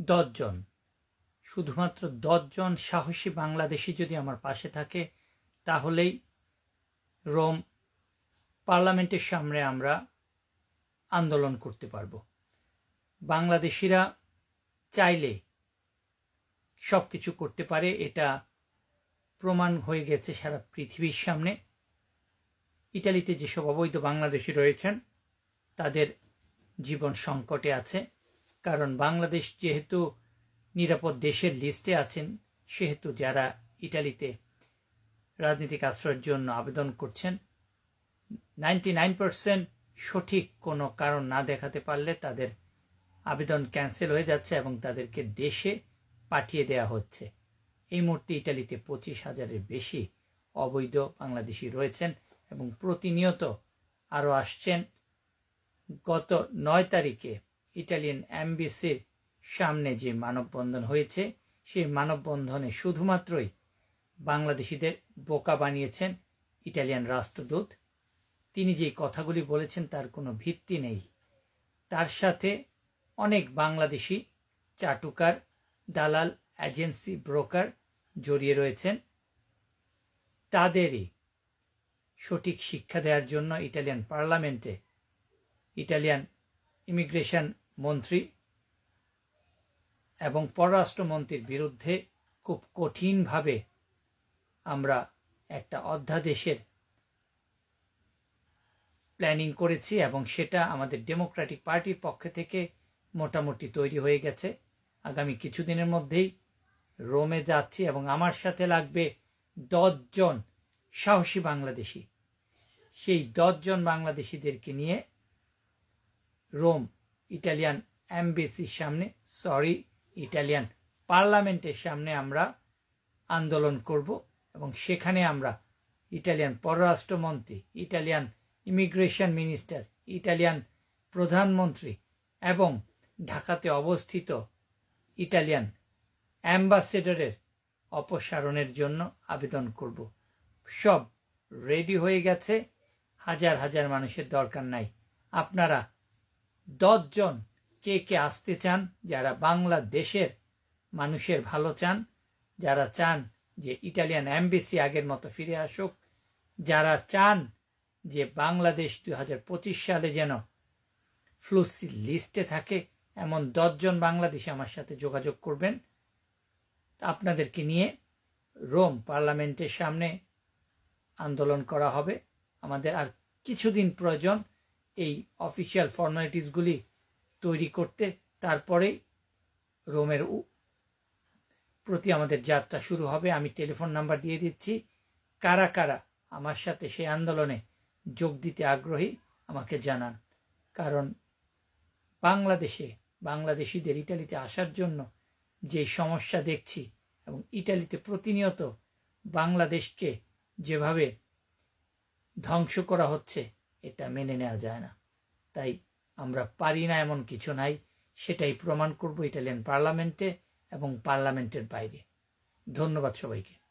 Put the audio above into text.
দশজন। শুধুমাত্র দশজন সাহসী বাংলাদেশি যদি আমার পাশে থাকে, তাহলেই রোম পার্লামেন্টের সামনে আমরা আন্দোলন করতে পারব। বাংলাদেশিরা চাইলে সব কিছু করতে পারে, এটা প্রমাণ হয়ে গেছে সারা পৃথিবীর সামনে। ইটালিতে যেসব অবৈধ বাংলাদেশি রয়েছেন, তাদের জীবন সংকটে আছে। কারণ বাংলাদেশ যেহেতু নিরাপদ দেশের লিস্টে আছেন, সেহেতু যারা ইটালিতে রাজনৈতিক আশ্রয়ের জন্য আবেদন করছেন নাইনটি নাইন পার্সেন্ট সঠিক কোনো কারণ না দেখাতে পারলে তাদের আবেদন ক্যান্সেল হয়ে যাচ্ছে এবং তাদেরকে দেশে পাঠিয়ে দেয়া হচ্ছে। এই মুহূর্তে ইটালিতে পঁচিশ হাজারের বেশি অবৈধ বাংলাদেশি রয়েছেন এবং প্রতিনিয়ত আরও আসছেন। গত নয় তারিখে ইটালিয়ান অ্যাম্বাসির সামনে যে মানববন্ধন হয়েছে, সেই মানববন্ধনে শুধুমাত্রই বাংলাদেশিদের বোকা বানিয়েছেন ইটালিয়ান রাষ্ট্রদূত। তিনি যে কথাগুলি বলেছেন তার কোনো ভিত্তি নেই। তার সাথে অনেক বাংলাদেশি চাটুকার, দালাল, এজেন্সি ব্রোকার জড়িয়ে রয়েছেন। তাদেরই সঠিক শিক্ষা দেওয়ার জন্য ইটালিয়ান পার্লামেন্টে ইটালিয়ান ইমিগ্রেশন মন্ত্রী এবং পররাষ্ট্রমন্ত্রীর বিরুদ্ধে খুব কঠিনভাবে আমরা একটা অধ্যাদেশের প্ল্যানিং করেছি এবং সেটা আমাদের ডেমোক্রেটিক পার্টির পক্ষ থেকে মোটামুটি তৈরি হয়ে গেছে। আগামী কিছুদিনের মধ্যেই রোমে যাচ্ছি এবং আমার সাথে লাগবে দশজন সাহসী বাংলাদেশি। সেই দশজন বাংলাদেশিদেরকে নিয়ে রোম ইটালিয়ান অ্যাম্বেসির সামনে সরি ইটালিয়ান পার্লামেন্টের সামনে আমরা আন্দোলন করব এবং সেখানে আমরা ইটালিয়ান পররাষ্ট্রমন্ত্রী, ইটালিয়ান ইমিগ্রেশন মিনিস্টার, ইটালিয়ান প্রধানমন্ত্রী এবং ঢাকাতে অবস্থিত ইটালিয়ান অ্যাম্বাসেডরের অপসারণের জন্য আবেদন করব। সব রেডি হয়ে গেছে। হাজার হাজার মানুষের দরকার নাই। আপনারা দশজন কে কে আসতে চান, যারা বাংলাদেশের মানুষের ভালো চান, যারা চান যে ইটালিয়ান অ্যাম্বাসি আগের মতো ফিরে আসুক, যারা চান যে বাংলাদেশ দুই হাজার পঁচিশ সালে যেন ফ্লুসি লিস্টে থাকে, এমন দশজন বাংলাদেশি আমার সাথে যোগাযোগ করবেন। আপনাদেরকে নিয়ে রোম পার্লামেন্টের সামনে আন্দোলন করা হবে। আমাদের আর কিছুদিন প্রয়োজন এই অফিসিয়াল ফর্মালিটিসগুলি তৈরি করতে তারপরে রোমের প্রতি আমাদের যাত্রা শুরু হবে। আমি টেলিফোন নাম্বার দিয়ে দিচ্ছি। কারা কারা আমার সাথে সেই আন্দোলনে যোগ দিতে আগ্রহী আমাকে জানান। কারণ বাংলাদেশে, বাংলাদেশিদের ইটালিতে আসার জন্য যে সমস্যা দেখছি এবং ইটালিতে প্রতিনিয়ত বাংলাদেশকে যেভাবে ধ্বংস করা হচ্ছে এটা মেনে নেওয়া যায় না। তাই আমরা পারি না এমন কিছু নাই, সেটাই প্রমাণ করব ইটালিয়ান পার্লামেন্টে এবং পার্লামেন্টের বাইরে। ধন্যবাদ সবাইকে।